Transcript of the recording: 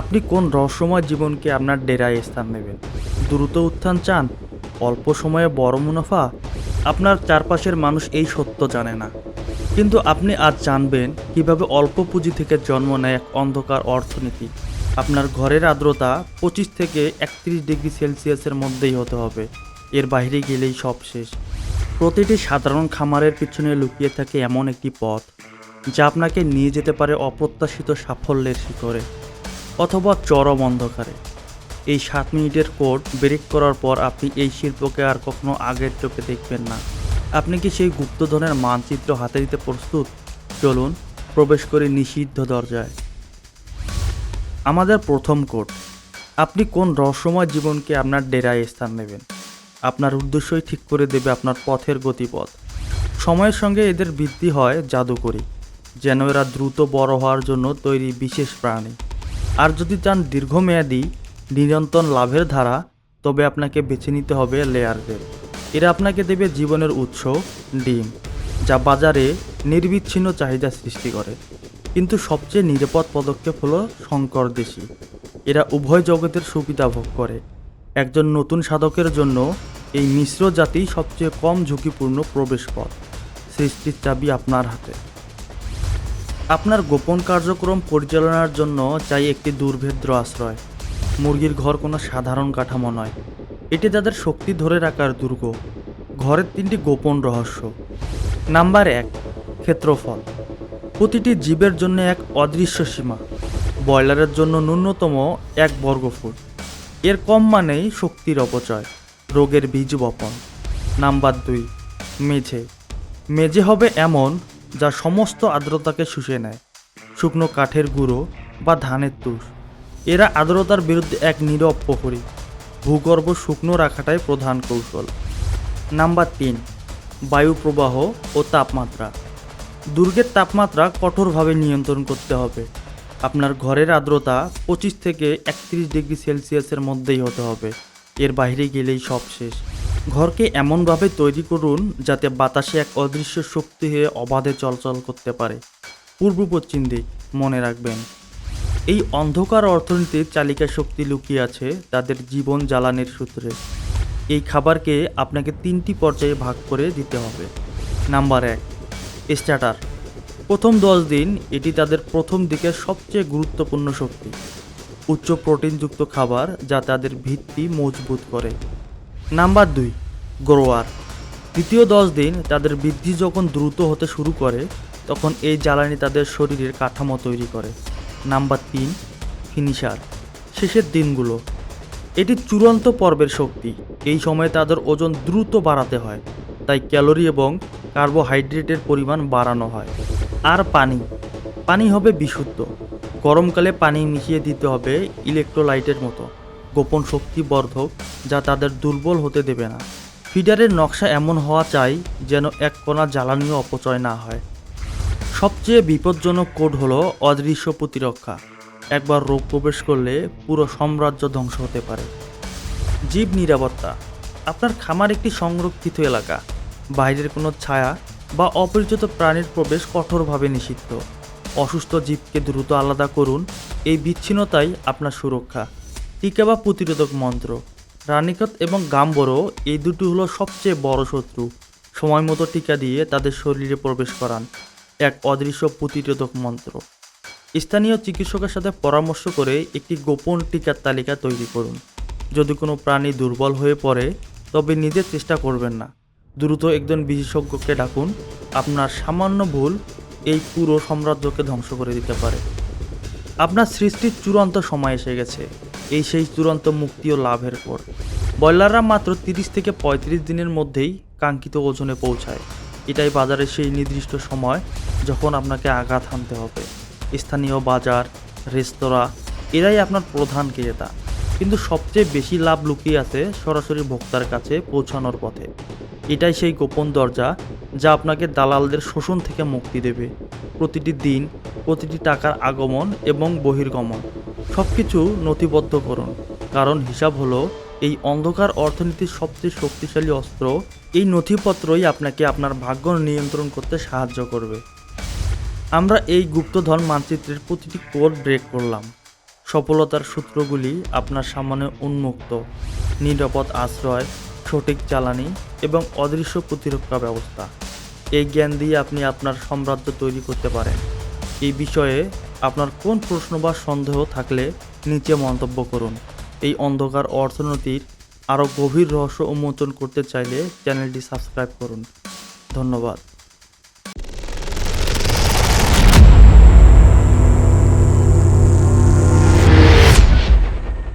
আপনি কোন রহস্যময় জীবনকে আপনার ডেরায় স্থান নেবেন? দ্রুত উত্থান চান? অল্প সময়ে বড় মুনাফা? আপনার চারপাশের মানুষ এই সত্য জানে না। কিন্তু আপনি আজ জানবেন কীভাবে অল্প পুঁজি থেকে জন্ম নেয় এক অন্ধকার অর্থনীতি। আপনার ঘরের আর্দ্রতা পঁচিশ থেকে একত্রিশ ডিগ্রি সেলসিয়াসের মধ্যেই হতে হবে। এর বাইরে গেলেই সব শেষ। প্রতিটি সাধারণ খামারের পিছনে লুকিয়ে থাকে এমন একটি পথ, যা আপনাকে নিয়ে যেতে পারে অপ্রত্যাশিত সাফল্যের শিখরে। অথবা চরম অন্ধকারে। এই সাত মিনিটের কোড ব্রেক করার পর আপনি এই শিল্পকে আর কখনো আগের চোখে দেখবেন না। আপনি কি সেই গুপ্তধনের মানচিত্র হাতে দিতে প্রস্তুত? চলুন, প্রবেশ করি নিষিদ্ধ দরজায়। আমাদের প্রথম কোড, আপনি কোন রহস্যময় জীবনকে আপনার ডেরায় স্থান নেবেন? আপনার উদ্দেশ্যই ঠিক করে দেবে আপনার পথের গতিপথ। সময়ের সঙ্গে এদের বৃদ্ধি হয় জাদুকরি, যেন এরা দ্রুত বড় হওয়ার জন্য তৈরি বিশেষ প্রাণী। আর যদি চান দীর্ঘমেয়াদী, নিরন্তর লাভের ধারা, তবে আপনাকে বেছে নিতে হবে লেয়ারদের। এরা আপনাকে দেবে জীবনের উৎস, ডিম, যা বাজারে নির্বিচ্ছিন্ন চাহিদা সৃষ্টি করে। কিন্তু সবচেয়ে নিরাপদ পদক্ষেপ হলো শঙ্কর দেশি। এরা উভয় জগতের সুবিধা ভোগ করে। একজন নতুন সাধকের জন্য এই মিশ্র জাতি সবচেয়ে কম ঝুঁকিপূর্ণ প্রবেশপথ। সৃষ্টির চাবি আপনার হাতে। আপনার গোপন কার্যক্রম পরিচালনার জন্য চাই একটি দুর্ভেদ্য আশ্রয়। মুরগির ঘর কোনো সাধারণ কাঠামো নয়। এটি তাদের শক্তি ধরে রাখার দুর্গ। ঘরের তিনটি গোপন রহস্য। নাম্বার এক, ক্ষেত্রফল। প্রতিটি জীবের জন্য এক অদৃশ্য সীমা। ব্রয়লারের জন্য ন্যূনতম এক বর্গফুট। এর কম মানেই শক্তির অপচয়, রোগের বীজ বপন। নাম্বার দুই, মেঝে। মেঝে হবে এমন যা সমস্ত আর্দ্রতাকে শুষে নেয়। শুকনো কাঠের গুঁড়ো বা ধানের তুষ। এরা আর্দ্রতার বিরুদ্ধে এক নীরব প্রহরী। ভূগর্ভ শুকনো রাখাটাই প্রধান কৌশল। নাম্বার তিন, বায়ু প্রবাহ ও তাপমাত্রা। দুর্গের তাপমাত্রা কঠোরভাবে নিয়ন্ত্রণ করতে হবে। আপনার ঘরের আর্দ্রতা পঁচিশ থেকে একত্রিশ ডিগ্রি সেলসিয়াসের মধ্যেই হতে হবে। এর বাইরে গেলেই সব শেষ। ঘরকে এমনভাবে তৈরি করুন যাতে বাতাসে এক অদৃশ্য শক্তি হয়ে অবাধে চলাচল করতে পারে। পূর্ব পশ্চিম দিক, মনে রাখবেন। এই অন্ধকার অর্থনীতির চালিকা শক্তি লুকিয়ে আছে তাদের জীবন জ্বালানির সূত্রে। এই খাবারকে আপনাকে তিনটি পর্যায়ে ভাগ করে দিতে হবে। নাম্বার এক, স্টার্টার। প্রথম দশ দিন এটি তাদের প্রথম দিকের সবচেয়ে গুরুত্বপূর্ণ শক্তি। উচ্চ প্রোটিনযুক্ত খাবার যা তাদের ভিত্তি মজবুত করে। নাম্বার দুই, গ্রোয়ার। দ্বিতীয় দশ দিন তাদের বৃদ্ধি যখন দ্রুত হতে শুরু করে, তখন এই জ্বালানি তাদের শরীরের কাঠামো তৈরি করে। নাম্বার তিন, ফিনিশার, শেষের দিনগুলো। এটি চূড়ান্ত পর্বের শক্তি। এই সময়ে তাদের ওজন দ্রুত বাড়াতে হয়, তাই ক্যালোরি এবং কার্বোহাইড্রেটের পরিমাণ বাড়ানো হয়। আর পানি পানি হবে বিশুদ্ধ। গরমকালে পানি মিশিয়ে দিতে হবে ইলেকট্রোলাইটের মতো। গোপন শক্তিবর্ধক যা তাদের দুর্বল হতে দেবে না। ফিডারের নকশা এমন হওয়া চাই যেন এক কণা জ্বালানিও অপচয় না হয়। সবচেয়ে বিপজ্জনক কোড হলো অদৃশ্য প্রতিরক্ষা। একবার রোগ প্রবেশ করলে পুরো সাম্রাজ্য ধ্বংস হতে পারে। জীব নিরাপত্তা। আপনার খামার একটি সংরক্ষিত এলাকা। বাইরের কোনো ছায়া বা অপরিচিত প্রাণীর প্রবেশ কঠোরভাবে নিষিদ্ধ। অসুস্থ জীবকে দ্রুত আলাদা করুন। এই বিচ্ছিন্নতাই আপনার সুরক্ষা। টিকা বা প্রতিরোধক মন্ত্র। রানিকত এবং গাম্বরো এই দুটি হলো সবচেয়ে বড় শত্রু। সময় মতো টিকা দিয়ে তাদের শরীরে প্রবেশ করান। এক অদৃশ্য প্রতিরোধক মন্ত্র। স্থানীয় চিকিৎসকের সাথে পরামর্শ করে একটি গোপন টিকার তালিকা তৈরি করুন। যদি কোনো প্রাণী দুর্বল হয়ে পড়ে, তবে নিজের চেষ্টা করবেন না। দ্রুত একজন বিশেষজ্ঞকে ডাকুন। আপনার সামান্য ভুল এই পুরো সাম্রাজ্যকে ধ্বংস করে দিতে পারে। আপনার সৃষ্টির চূড়ান্ত সময় এসে গেছে। এই সেই চূড়ান্ত মুক্তি ও লাভের পর। ব্রয়লাররা মাত্র তিরিশ থেকে পঁয়ত্রিশ দিনের মধ্যেই কাঙ্ক্ষিত ওজনে পৌঁছায়। এটাই বাজারের সেই নির্দিষ্ট সময় যখন আপনাকে আঘাত হানতে হবে। স্থানীয় বাজার, রেস্তোরাঁ, এরাই আপনার প্রধান ক্রেতা। কিন্তু সবচেয়ে বেশি লাভ লুকিয়ে আছে সরাসরি ভোক্তার কাছে পৌঁছানোর পথে। এটাই সেই গোপন দরজা যা আপনাকে দালালদের শোষণ থেকে মুক্তি দেবে। প্রতিটি দিন প্রতিটি টাকার আগমন এবং বহির্গমন। সব কিছু নথিবদ্ধ করুন কারণ হিসাব হলো, এই অন্ধকার অর্থনীতির সবচেয়ে শক্তিশালী অস্ত্র এই নথিপত্রই আপনাকে আপনার ভাগ্য নিয়ন্ত্রণ করতে সাহায্য করবে। আমরা এই গুপ্তধন মানচিত্রের প্রতিটি কোড ব্রেক করলাম। সফলতার সূত্রগুলি আপনার সামনে উন্মুক্ত, নিরাপদ আশ্রয়, সঠিক চালানি এবং অদৃশ্য প্রতিরক্ষা ব্যবস্থা। এই জ্ঞান দিয়ে আপনি আপনার সাম্রাজ্য তৈরি করতে পারেন। এই বিষয়ে আপনার কোন প্রশ্ন বা সন্দেহ থাকলে নিচে মন্তব্য করুন। এই অন্ধকার অর্থনীতির আরও গভীর রহস্য উন্মোচন করতে চাইলে চ্যানেলটি সাবস্ক্রাইব করুন। ধন্যবাদ।